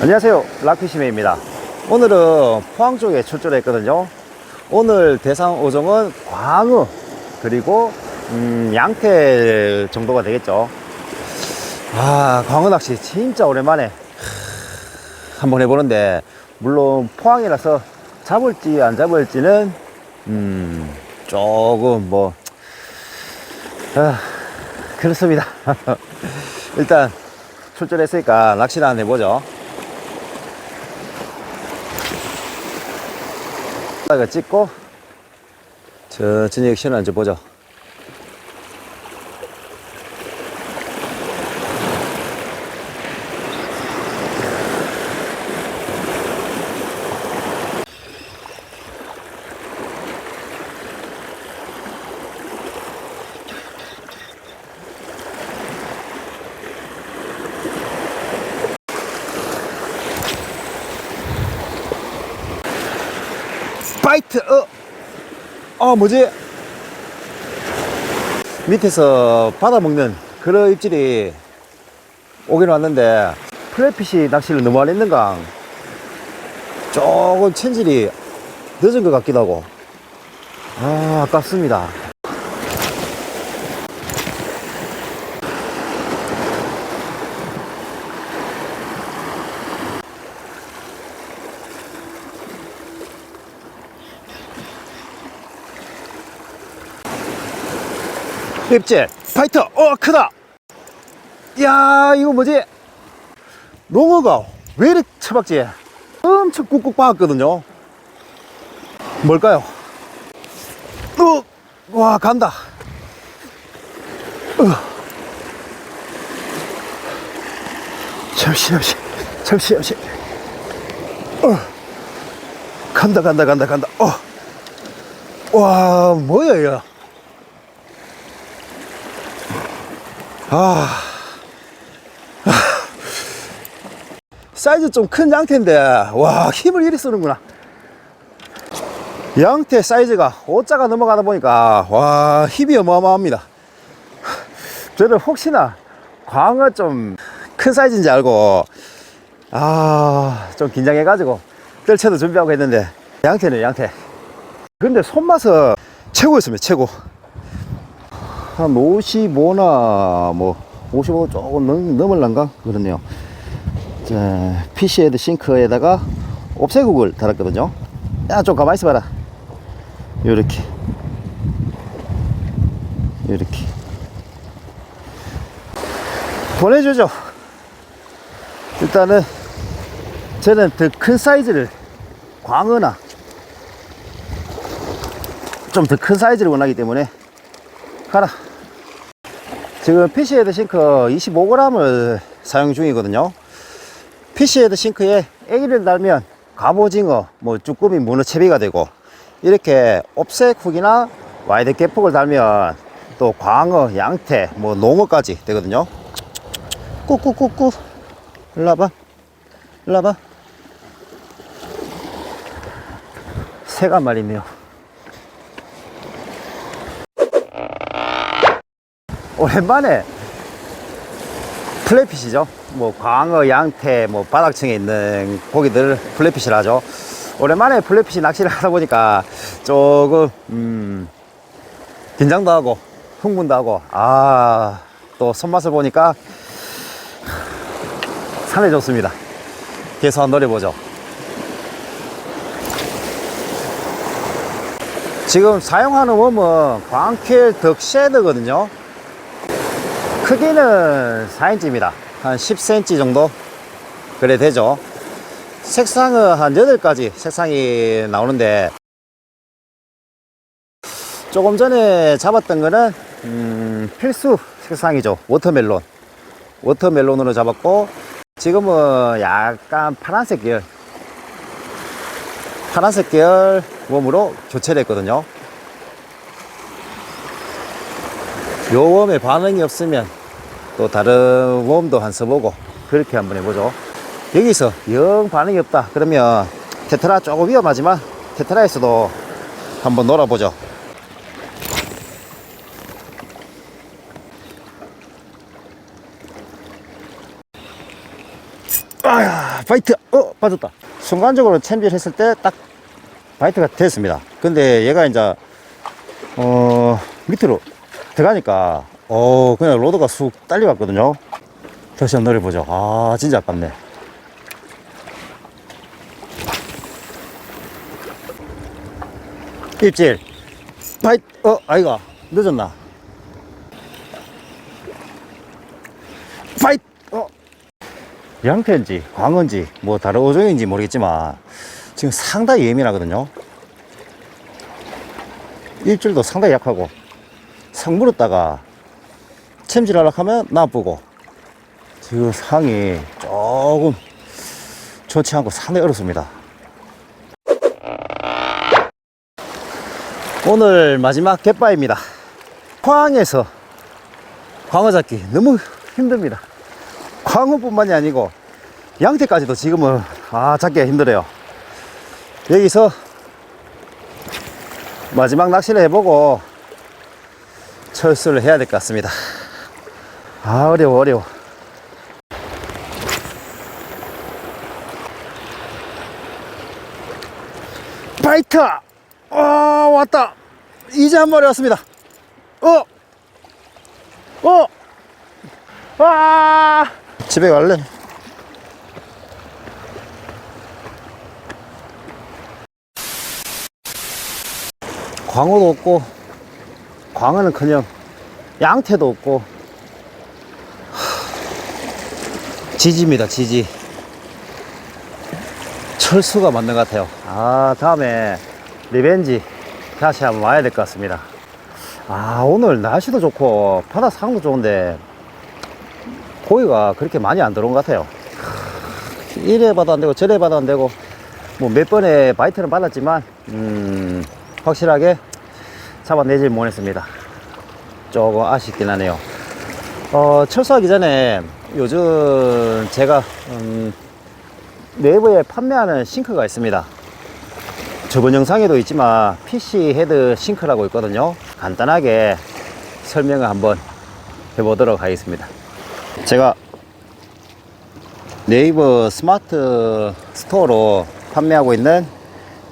안녕하세요. 락피시메입니다. 오늘은 포항 쪽에 출조했거든요. 오늘 대상 어종은 광어 그리고 음, 양태 정도가 되겠죠. 아 광어 낚시 진짜 오랜만에 하, 한번 해보는데 물론 포항이라서 잡을지 안 잡을지는 음, 조금 뭐 아, 그렇습니다. 일단 출전했으니까 낚시나 한번 해보죠 딱 찍고 천천히 액션을 앉아 보죠 파이트 어, 어 뭐지? 밑에서 받아먹는 그런 입질이 오긴 왔는데 플랫핏이 낚시를 너무 안 했는가? 조금 체질이 늦은 것 같기도 하고. 아 아깝습니다 입질 파이터 어 크다. 야 이거 뭐지? 농어가 왜 이렇게 처박지 엄청 꾹꾹 박았거든요. 뭘까요? 어, 와 간다. 어. 잠시 잠시 잠시 잠시. 어. 간다 간다 간다 간다. 어. 와 뭐야 이 아. 아. 사이즈 좀 큰 양태인데, 와, 힘을 이리 쓰는구나. 양태 사이즈가 5자가 넘어가다 보니까, 와, 힘이 어마어마합니다. 저는 혹시나 광어 좀 큰 사이즈인지 알고, 아, 좀 긴장해 가지고, 뜰채도 준비하고 했는데, 양태네, 양태. 근데 손맛은 최고였습니다, 최고. 한 55나 뭐 55 조금 넘, 넘을란가? 그렇네요. 자 피시헤드 싱크에다가 옵새국을 달았거든요. 야 좀 가만히 있어봐라. 요렇게. 요렇게. 보내주죠. 일단은 저는 더 큰 사이즈를 광어나 좀 더 큰 사이즈를 원하기 때문에 가라 지금 피시헤드 싱크 25g을 사용 중이거든요. 피시헤드 싱크에 A를 달면 갑오징어, 뭐 쭈꾸미, 문어 채비가 되고 이렇게 옵색 훅이나 와이드 개폭을 달면 또 광어, 양태, 뭐 농어까지 되거든요. 꾹꾹꾹꾹 일로 와봐 일로 와봐 새가 말이네요. 오랜만에 플랫핏이죠. 뭐 광어, 양태, 뭐 바닥층에 있는 고기들 플랫핏을 하죠. 오랜만에 플랫핏이 낚시를 하다 보니까 조금 음, 긴장도 하고 흥분도 하고 아 또 손맛을 보니까 산에 좋습니다. 계속 한번 노려보죠. 지금 사용하는 웜은 광킬 덕쉐드거든요. 크기는 4인치입니다. 한 10cm 정도? 그래 되죠. 색상은 한 8가지 색상이 나오는데, 조금 전에 잡았던 거는, 음, 필수 색상이죠. 워터멜론. 워터멜론으로 잡았고, 지금은 약간 파란색 계열. 파란색 계열 웜으로 교체를 했거든요. 요 웜에 반응이 없으면 또 다른 웜도 한 써보고 그렇게 한번 해보죠. 여기서 영 반응이 없다. 그러면 테트라 조금 위험하지만 테트라에서도 한번 놀아보죠. 아야 바이트. 어 빠졌다. 순간적으로 챔질했을 때 딱 바이트가 됐습니다. 근데 얘가 이제 어 밑으로 들어가니까 어 그냥 로드가 쑥 딸려갔거든요. 다시 한번 노려보죠. 아 진짜 아깝네. 입질 바이트 어 아이가 늦었나? 파이트 어. 양태인지 광어인지 뭐 다른 어종인지 모르겠지만 지금 상당히 예민하거든요. 일줄도 상당히 약하고 상 물었다가 챔질하려고 하면 나쁘고. 지금 상이 조금 좋지 않고 상당히 어렵습니다. 오늘 마지막 갯바입니다. 포항에서 광어 잡기 너무 힘듭니다. 광어뿐만이 아니고 양태까지도 지금은 아 잡기가 힘들어요. 여기서 마지막 낚시를 해보고 철수를 해야 될 것 같습니다 아 어려워 어려워 바이트 아 왔다 이제 한 마리 왔습니다 어 어! 와! 집에 갈래? 광어도 없고, 광어는 그냥 양태도 없고, 하, 지지입니다, 지지. 철수가 맞는 것 같아요. 아, 다음에 리벤지 다시 한번 와야 될 것 같습니다. 아, 오늘 날씨도 좋고, 바다 상도 좋은데, 고기가 그렇게 많이 안 들어온 것 같아요. 하, 이래 봐도 안 되고, 저래 봐도 안 되고, 뭐 몇 번의 바이트는 받았지만, 음, 확실하게 잡아내질 못했습니다. 조금 아쉽긴 하네요. 어, 철수하기 전에 요즘 제가, 음, 네이버에 판매하는 싱크가 있습니다. 저번 영상에도 있지만 PC 헤드 싱크라고 있거든요. 간단하게 설명을 한번 해보도록 하겠습니다. 제가 네이버 스마트 스토어로 판매하고 있는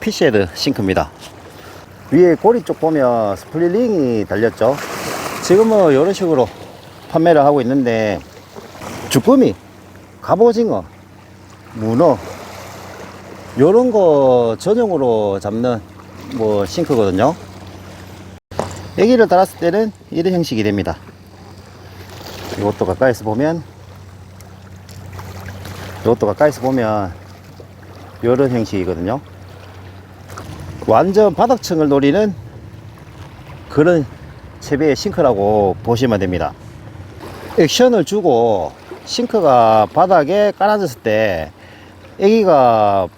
PC 헤드 싱크입니다. 위에 고리 쪽 보면 스플릿링이 달렸죠. 지금은 이런 식으로 판매를 하고 있는데 주꾸미, 갑오징어, 문어 요런 거 전용으로 잡는 뭐 싱크거든요. 애기를 달았을 때는 이런 형식이 됩니다. 이것도 가까이서 보면 이것도 가까이서 보면 요런 형식이거든요. 완전 바닥층을 노리는 그런 채비의 싱크라고 보시면 됩니다 액션을 주고 싱크가 바닥에 깔아졌을 때 애기가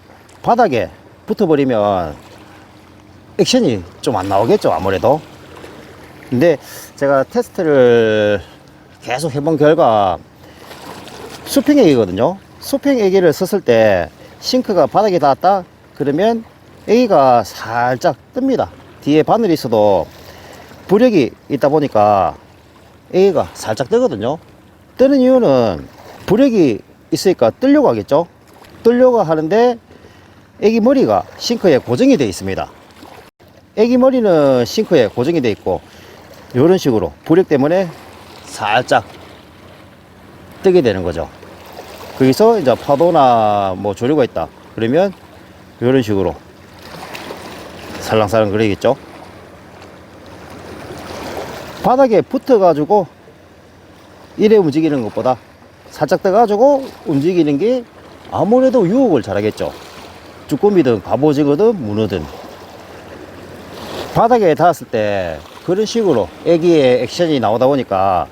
바닥에 붙어버리면 액션이 좀 안 나오겠죠 아무래도. 근데 제가 테스트를 계속 해본 결과 수평 애기거든요. 수평 애기를 썼을 때 싱크가 바닥에 닿았다? 그러면 애기가 살짝 뜹니다. 뒤에 바늘이 있어도 부력이 있다 보니까 애기가 살짝 뜨거든요. 뜨는 이유는 부력이 있으니까 뜨려고 하겠죠. 뜨려고 하는데 애기 머리가 싱크에 고정이 되어 있습니다. 애기 머리는 싱크에 고정이 되어 있고 이런 식으로 부력 때문에 살짝 뜨게 되는 거죠. 거기서 이제 파도나 뭐 조류가 있다 그러면 이런 식으로 살랑살랑 그러겠죠 바닥에 붙어 가지고 이래 움직이는 것보다 살짝 떠 가지고 움직이는 게 아무래도 유혹을 잘하겠죠. 쭈꾸미든 갑오징어든 문어든 바닥에 닿았을 때 그런 식으로 애기의 액션이 나오다 보니까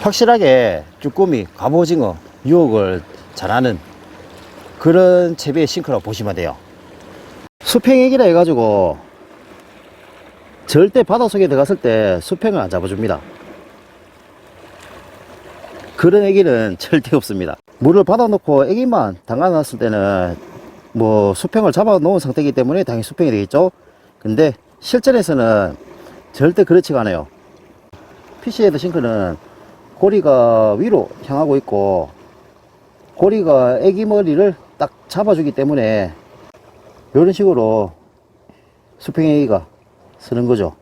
확실하게 쭈꾸미, 갑오징어 유혹을 잘하는 그런 채비의 싱크라고 보시면 돼요. 수평액이라 해가지고 절대 바닷속에 들어갔을 때 수평을 안 잡아줍니다. 그런 애기는 절대 없습니다. 물을 받아놓고 애기만 담가놨을 때는 뭐 수평을 잡아 놓은 상태이기 때문에 당연히 수평이 되겠죠. 근데 실전에서는 절대 그렇지가 않아요. PC 헤드 싱크는 고리가 위로 향하고 있고 고리가 애기 머리를 딱 잡아주기 때문에 이런 식으로 수평 애기가 쓰는 거죠.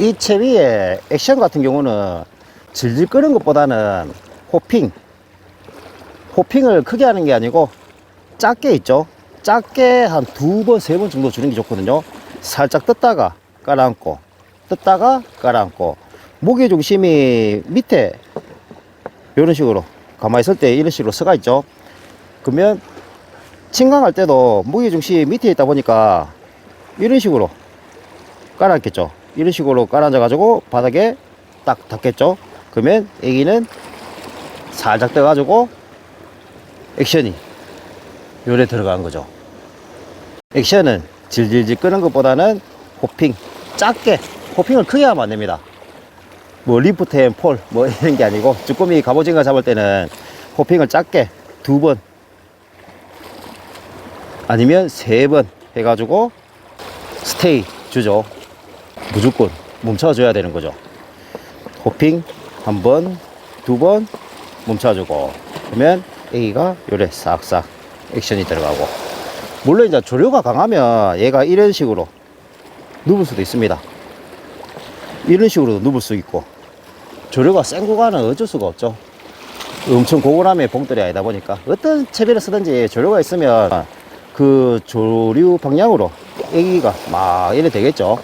이 채비의 액션 같은 경우는 질질 끄는 것보다는 호핑. 호핑을 크게 하는 게 아니고 작게 있죠. 작게 한 두 번 세 번 정도 주는 게 좋거든요. 살짝 뜯다가 깔아앉고 뜯다가 깔아앉고 무게 중심이 밑에 이런 식으로 가만히 있을 때 이런 식으로 서가 있죠. 그러면 침강할 때도 무게 중심이 밑에 있다 보니까 이런 식으로 깔아앉겠죠 이런 식으로 깔아앉아 가지고 바닥에 딱 닿겠죠? 그러면 애기는 살짝 떠 가지고 액션이 요래 들어간 거죠. 액션은 질질질 끄는 것보다는 호핑 작게 호핑을 크게 하면 안 됩니다. 뭐 리프트 앤 폴뭐 이런 게 아니고 쭈꾸미 갑오징어 잡을 때는 호핑을 작게 두 번 아니면 세 번 해가지고 스테이 주죠 무조건 멈춰줘야 되는 거죠. 호핑 한 번, 두 번 멈춰주고 그러면 애기가 요래 싹싹 액션이 들어가고 물론 이제 조류가 강하면 얘가 이런 식으로 누울 수도 있습니다. 이런 식으로도 누울 수 있고 조류가 센 구간은 어쩔 수가 없죠. 엄청 고고람의 봉돌이 아니다 보니까 어떤 채비를 쓰든지 조류가 있으면 그 조류 방향으로 애기가 막 이래 되겠죠.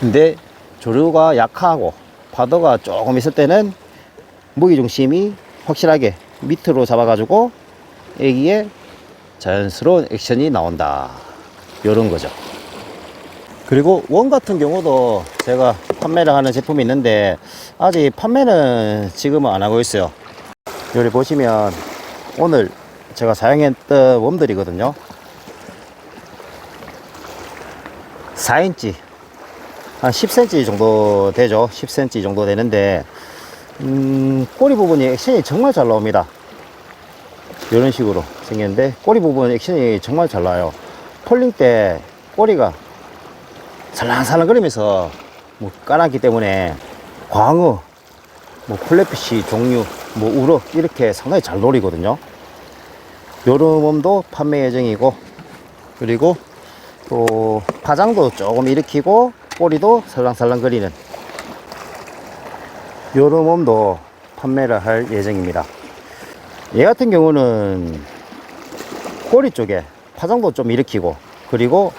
근데 조류가 약하고 파도가 조금 있을 때는 무게 중심이 확실하게 밑으로 잡아가지고 애기의 자연스러운 액션이 나온다. 요런 거죠. 그리고 원 같은 경우도 제가 판매를 하는 제품이 있는데 아직 판매는 지금은 안 하고 있어요. 여기 보시면 오늘 제가 사용했던 웜들이거든요. 4인치 한 10cm 정도 되죠. 10cm 정도 되는데, 음, 꼬리 부분이 액션이 정말 잘 나옵니다. 이런 식으로 생겼는데, 꼬리 부분 액션이 정말 잘 나요. 폴링 때 꼬리가 살랑살랑 거리면서 뭐 깔았기 때문에 광어, 뭐 플래피시 종류, 뭐 우럭 이렇게 상당히 잘 노리거든요. 요런 몸도 판매 예정이고, 그리고 또 파장도 조금 일으키고 꼬리도 설랑설랑거리는 요런 몸도 판매를 할 예정입니다. 얘 같은 경우는 꼬리 쪽에 파장도 좀 일으키고 그리고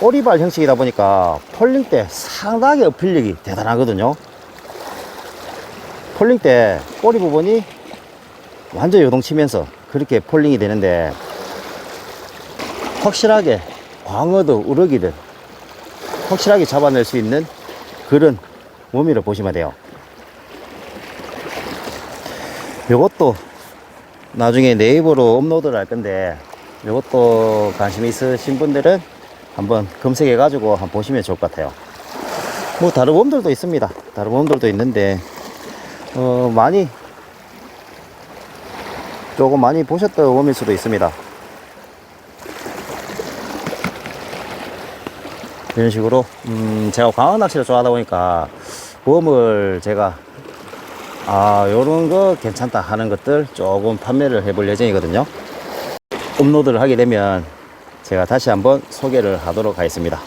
꼬리발 형식이다 보니까 폴링 때 상당히 어필력이 대단하거든요. 폴링 때 꼬리 부분이 완전 요동치면서 그렇게 폴링이 되는데 확실하게 광어도 우럭이든 확실하게 잡아낼 수 있는 그런 몸이라 보시면 돼요. 요것도 나중에 네이버로 업로드를 할 건데 요것도 관심 있으신 분들은 한번 검색해 가지고 한번 보시면 좋을 것 같아요. 뭐 다른 몸들도 있습니다. 다른 몸들도 있는데 어 많이 조금 많이 보셨던 몸일 수도 있습니다. 이런 식으로 음 제가 광어 낚시를 좋아하다 보니까 웜을 제가 아 요런 거 괜찮다 하는 것들 조금 판매를 해볼 예정이거든요. 업로드를 하게 되면 제가 다시 한번 소개를 하도록 하겠습니다